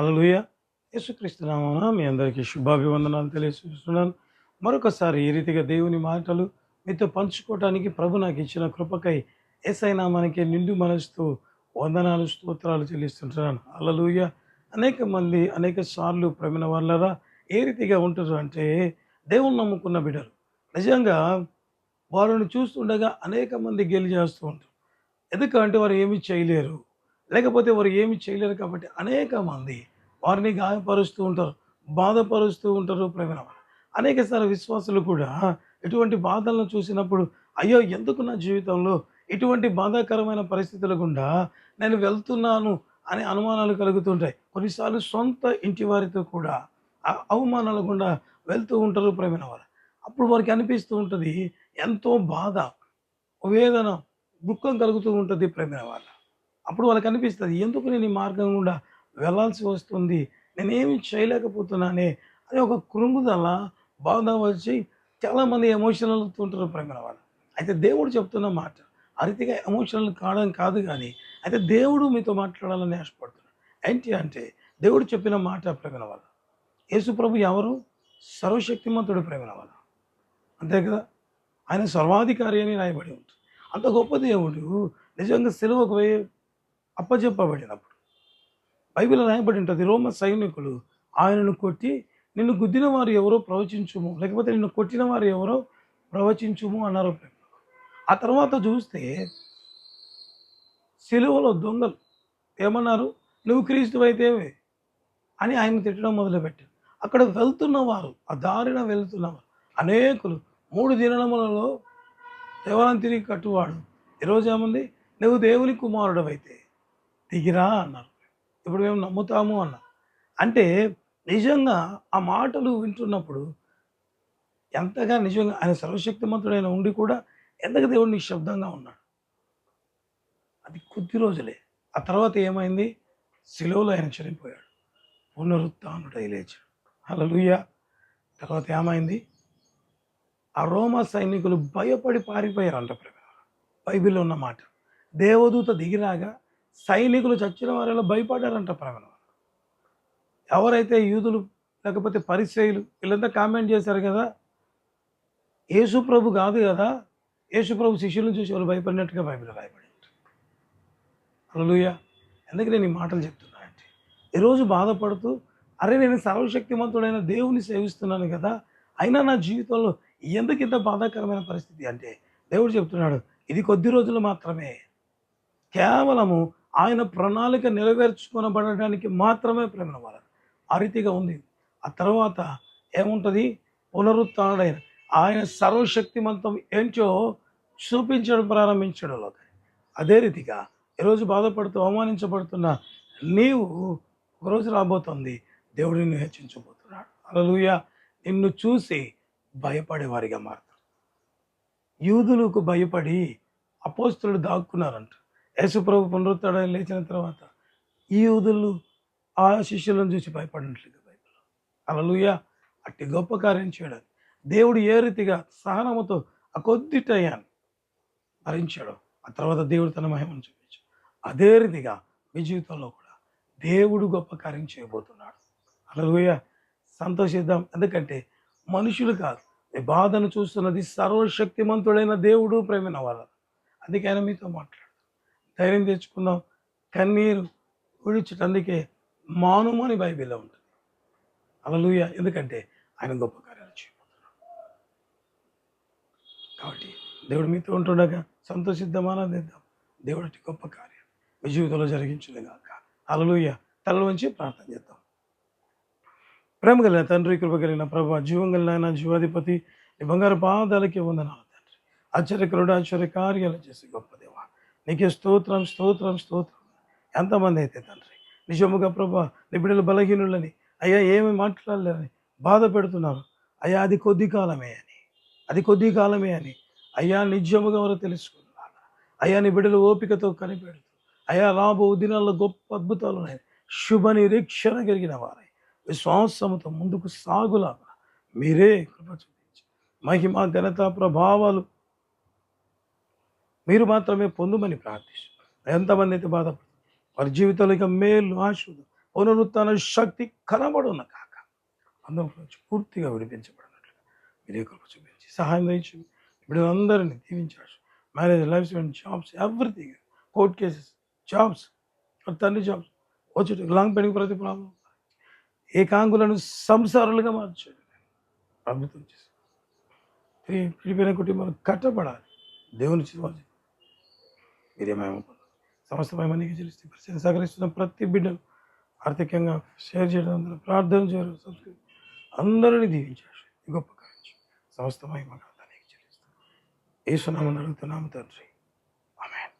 హల్లెలూయ. యేసుక్రీస్తునామమున మీ అందరికీ శుభాభివందనాలు తెలియజేస్తున్నాను. మరొకసారి ఈ రీతిగా దేవుని మాటలు మీతో పంచుకోవడానికి ప్రభు నాకు ఇచ్చిన కృపకై ఏసై నామానికి నిండు మనసుతో వందనాలు స్తోత్రాలు చెల్లిస్తుంటున్నాను. అలలుయ అనేక మంది అనేక సార్లు ప్రమిన వాళ్ళరా ఏ రీతిగా ఉంటారు అంటే దేవుని నమ్ముకున్న బిడ్డలు. నిజంగా వారిని చూస్తుండగా అనేక మంది గెలి చేస్తూ ఉంటారు ఎందుకంటే వారు ఏమి చేయలేరు. లేకపోతే వారు ఏమి చేయలేరు కాబట్టి అనేక మంది వారిని గాయపరుస్తూ ఉంటారు బాధపరుస్తూ ఉంటారు ప్రేమ అనేక సార్లు విశ్వాసులు కూడా ఇటువంటి బాధలను చూసినప్పుడు అయ్యో ఎందుకు నా జీవితంలో ఇటువంటి బాధాకరమైన పరిస్థితుల గుండా నేను వెళ్తున్నాను? అనే అనుమానాలు కలుగుతుంటాయి. కొన్నిసార్లు సొంత ఇంటి వారితో కూడా అవమానాలు అవమానాల గుండా వెళ్తూ ఉంటారు ప్రేమైన వారు. అప్పుడు వారికి అనిపిస్తూ ఉంటుంది ఎంతో బాధ వేదన దుఃఖం కలుగుతూ ఉంటుంది ప్రేమైన వాళ్ళ అప్పుడు వాళ్ళకి అనిపిస్తుంది ఎందుకు నేను ఈ మార్గం గుండా వెళ్ళాల్సి వస్తుంది. నేనేమి చేయలేకపోతున్నానే అని ఒక కృంగుదల బాధ వచ్చి చాలామంది ఎమోషనల్ అవుతుంటారు ప్రేమ వాళ్ళు. అయితే దేవుడు చెప్తున్న మాట అరితిగా ఎమోషనల్ కావడం కాదు కానీ అయితే దేవుడు మీతో మాట్లాడాలని ఆశపడుతున్నాడు. ఏంటి అంటే దేవుడు చెప్పిన మాట ప్రేమ వాళ్ళ. యేసు ప్రభు ఎవరు? సర్వశక్తిమంతుడు ప్రేమ వాళ్ళ. అంతే కదా? ఆయన సర్వాధికారి అని రాయబడి ఉంటుంది అంత గొప్ప దేవుడు నిజంగా సెలవుకు అప్పచెప్పబడినప్పుడు బైబిల్ రాయబడి ఉంటుంది రోమ సైనికులు ఆయనను కొట్టి నిన్ను గుద్దిన వారు ఎవరో ప్రవచించుము లేకపోతే నిన్ను కొట్టిన వారు ఎవరో ప్రవచించుము అన్నారు ఆ తర్వాత చూస్తే సెలవులో దొంగలు ఏమన్నారు? నువ్వు క్రీస్తు అయితేవే అని ఆయన తిట్టడం మొదలుపెట్టారు. అక్కడ వెళ్తున్నవారు ఆ దారిన వెళ్తున్నవారు అనేకులు మూడు దినములలో దేవాలయం తిరిగి కట్టువాడు? ఈరోజు ఏముంది? నువ్వు దేవుని కుమారుడు అయితే దిగిరా అన్నారు. ఇప్పుడు మేము నమ్ముతాము అన్న. అంటే నిజంగా ఆ మాటలు వింటున్నప్పుడు ఎంతగా నిజంగా ఆయన సర్వశక్తిమంతుడైన ఉండి కూడా ఎంతగా దేవుడు నిశ్శబ్దంగా ఉన్నాడు? అది కొద్ది రోజులే. ఆ తర్వాత ఏమైంది? శిలువలో ఆయన చనిపోయాడు. పునరుత్నుడై లేచాడు. హల్లెలూయా. తర్వాత ఏమైంది? ఆ రోమా సైనికులు భయపడి పారిపోయారంట ప్రకారం బైబిల్లో ఉన్న మాట. దేవదూత దిగిరాగా సైనికులు చచ్చిన వారిలో భయపడ్డారంట ప్రవణ ఎవరైతే యూదులు లేకపోతే పరిచయులు వీళ్ళంతా కామెంట్ చేశారు కదా యేసు ప్రభు కాదు కదా యేసు ప్రభు శిష్యులను చూసి వాళ్ళు భయపడినట్టుగా బైబిల్ రాయబడి అలలుయ ఎందుకు నేను ఈ మాటలు చెప్తున్నా అంటే ఈరోజు బాధపడుతూ అరే నేను సర్వశక్తిమంతుడైన దేవుని సేవిస్తున్నాను కదా అయినా నా జీవితంలో ఎందుకు ఇంత బాధాకరమైన పరిస్థితి? అంటే దేవుడు చెప్తున్నాడు ఇది కొద్ది రోజులు మాత్రమే. కేవలము ఆయన ప్రణాళిక నెరవేర్చుకొనబడడానికి మాత్రమే ప్రేమ వాళ్ళ ఆ రీతిగా ఉంది. ఆ తర్వాత ఏముంటుంది? పునరుత్డైన ఆయన సర్వశక్తిమంతం ఏంటో చూపించడం ప్రారంభించడంలో అదే రీతిగా ఈరోజు బాధపడుతూ అవమానించబడుతున్న నీవు ఒకరోజు రాబోతుంది. దేవుడు నిన్ను హెచ్చించబోతున్నాడు. అలలుయ నిన్ను చూసి భయపడేవారిగా మారుతాడు యూదులకు భయపడి అపోస్తులు దాక్కున్నారంట. యేసుప్రభు పునరుత్డని లేచిన తర్వాత ఈ యూదులు ఆ శిష్యులను చూసి భయపడినట్లుగా బైబిల్. అలలుయ అట్టి గొప్ప కార్యం చేయడానికి. దేవుడు ఏ రీతిగా సహనముతో ఆ కొద్ది టయాన్ని భరించాడు ఆ తర్వాత దేవుడు తన మహిమను చూపించాడు. అదే రీతిగా మీ జీవితంలో కూడా దేవుడు గొప్ప కార్యం చేయబోతున్నాడు. అలలుయ సంతోషిద్దాం. ఎందుకంటే మనుషులు కాదు. మీ బాధను చూస్తున్నది సర్వశక్తిమంతుడైన దేవుడు ప్రేమిన వాళ్ళ. అందుకే ఆయన మీతో మాట్లాడు. ధైర్యం తెచ్చుకుందాం కన్నీరు విడిచటందుకే మానుము అని బైబిల్లో ఉంటుంది. అలలుయ ఎందుకంటే ఆయన గొప్ప కార్యాలు చేయబోతున్నాడు. కాబట్టి దేవుడు మీతో ఉంటుండగా సంతోషిద్దాం ఆనందిద్దాం దేవుడి గొప్ప కార్యం. మీ జీవితంలో జరిగించును కాక. అలలుయ తల ప్రార్థన చేద్దాం. ప్రేమ కలిగిన తండ్రి కృప కలిగిన ప్రభు జీవం కలిగిన ఆయన జీవాధిపతి బంగారు పాదాలకి వందనాలు తండ్రి. ఆశ్చర్యకరుడు ఆశ్చర్య కార్యాలు చేసి గొప్ప నీకే స్తోత్రం స్తోత్రం స్తోత్రం. ఎంతమంది అయితే తండ్రి నిజముగా ప్రభా నీ బిడ్డలు బలహీనులని అయ్యా ఏమి మాట్లాడలేదని బాధ పెడుతున్నారు అయ్యా అది కొద్ది కాలమే అని అది కొద్ది కాలమే అని. అయ్యా నిజముగా ఎవరు తెలుసుకున్నారు? అయ్యా నీ బిడ్డలు ఓపికతో కనిపెడుతూ అయ్యా రాబో దినాల్లో గొప్ప అద్భుతాలు ఉన్నాయి శుభ నిరీక్షణ కలిగిన వారై. విశ్వాసముతో ముందుకు సాగులాగా మీరే కృప చూపించి. మహిమ ఘనత ప్రభావాలు మీరు మాత్రమే పొందుమని ప్రార్థిస్తున్నాం ఎంతమంది అయితే బాధపడుతుంది వారి జీవితంలో ఇక మేలు ఆశుడు పునరుత్న శక్తి కనబడున్న కాక అందరం నుంచి పూర్తిగా విడిపించబడినట్లుగా మీరే కృప చూపించి సహాయం చేయించు ఇప్పుడు అందరినీ దీవించాడు marriage life spend jobs everything. Court cases jobs తండ్రి జాబ్స్ వచ్చి లాంగ్ పెండింగ్ ప్రతి ప్రాబ్లం ఏకాంగులను సంసారాలుగా మార్చాడు. అద్భుతం చేసి విడి- విడిపోయిన కుటుంబాలు కట్టబడాలి. దేవుని చిరువాజు ఇదే మేము. సమస్త మహిమనికి చెల్లిస్తే పరిస్థితి సహకరిస్తున్న. ప్రతి బిడ్డను ఆర్థికంగా షేర్ చేయడం అందరూ ప్రార్థన చేయడం సంస్కృతి అందరినీ దీవించారు గొప్ప కావచ్చు సమస్త మహిమగా దానికి చెల్లిస్తాం ఏ అడుగుతున్నాము తండ్రి.